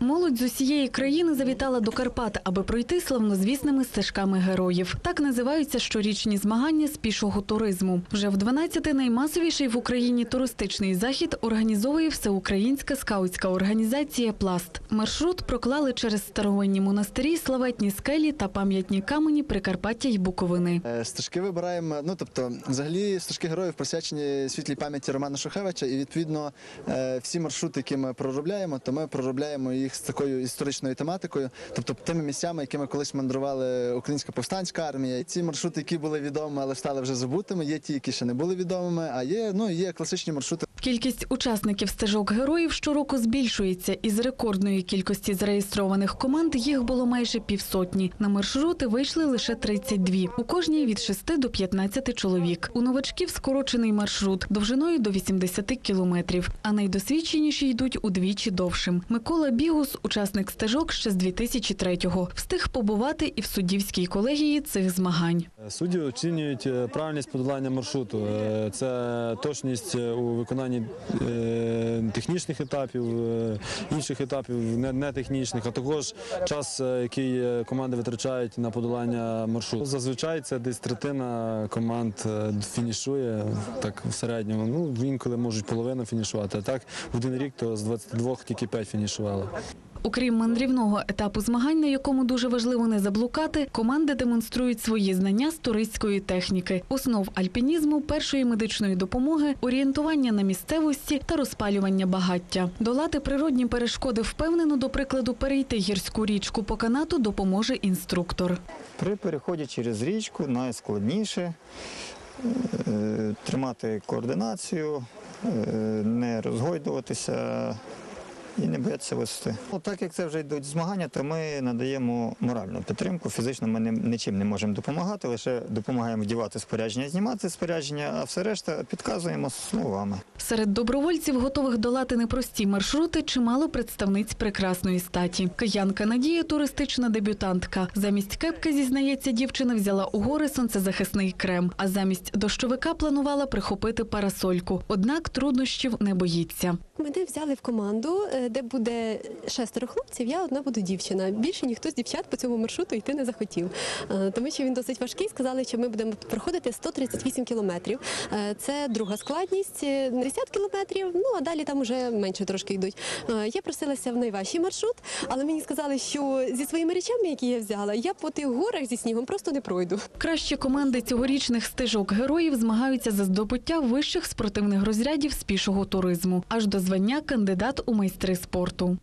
Молодь з усієї країни завітала до Карпат, аби пройти славнозвісними стежками героїв. Так називаються щорічні змагання з пішого туризму. Вже в 12-й наймасовіший в Україні туристичний захід організовує всеукраїнська скаутська організація Пласт. Маршрут проклали через старовинні монастирі, славетні скелі та пам'ятні камені Прикарпаття й Буковини. Е, Стежки вибираємо. Ну тобто, взагалі, стежки героїв присвячені світлій пам'яті Романа Шухевича, і відповідно е, всі маршрути, які ми проробляємо, то ми проробляємо їх з такою історичною тематикою, тобто тими місцями, якими колись мандрували українська повстанська армія. Ці маршрути, які були відомі, але стали вже забутими. Є ті, які ще не були відомими. А є ну є класичні маршрути. Кількість учасників стежок героїв щороку збільшується. Із рекордної кількості зареєстрованих команд їх було майже півсотні. На маршрути вийшли лише 32. У кожній від 6 до 15 чоловік. У новачків скорочений маршрут довжиною до 80 кілометрів, а найдосвідченіші йдуть удвічі довшим. Микола Бігус, учасник стежок ще з 2003-го, встиг побувати і в суддівській колегії цих змагань. Судді оцінюють е, правильність подолання маршруту. Е, Це точність е, у виконанні технічних етапів, інших етапів не- нетехнічних, а також час, який команди витрачають на подолання маршруту. Зазвичай це десь третина команд фінішує так в середньому. Ну інколи можуть половину фінішувати. А так в один рік то з 22 тільки 5 фінішували. Окрім мандрівного етапу змагань, на якому дуже важливо не заблукати, команди демонструють свої знання з туристської техніки, основ альпінізму, першої медичної допомоги, орієнтування на місцевості та розпалювання багаття. Долати природні перешкоди впевнено, до прикладу, перейти гірську річку по канату допоможе інструктор. При переході через річку найскладніше е, тримати координацію, е, не розгойдуватися і не боятися висоти. Ну, так як це вже йдуть змагання, то ми надаємо моральну підтримку. Фізично ми нічим не можемо допомагати, лише допомагаємо вдівати спорядження, знімати спорядження, а все решта підказуємо словами. Серед добровольців, готових долати непрості маршрути, чимало представниць прекрасної статі. Киянка Надія туристична дебютантка. Замість кепки, зізнається, дівчина взяла у гори сонцезахисний крем, а замість дощовика планувала прихопити парасольку. Однак труднощів не боїться. Мене взяли в команду, е, де буде шестеро хлопців, я одна буду дівчина. Більше ніхто з дівчат по цьому маршруту йти не захотів, Е, тому що він досить важкий. Сказали, що ми будемо проходити 138 кілометрів. Е, Це друга складність, е, 50 кілометрів. Ну а далі там уже менше трошки йдуть. Е, Я просилася в найважчий маршрут, але мені сказали, що зі своїми речами, які я взяла, я по тих горах зі снігом просто не пройду. Кращі команди цьогорічних стежок героїв змагаються за здобуття вищих спортивних розрядів з пішого туризму, аж до звання кандидат у майстри спорту.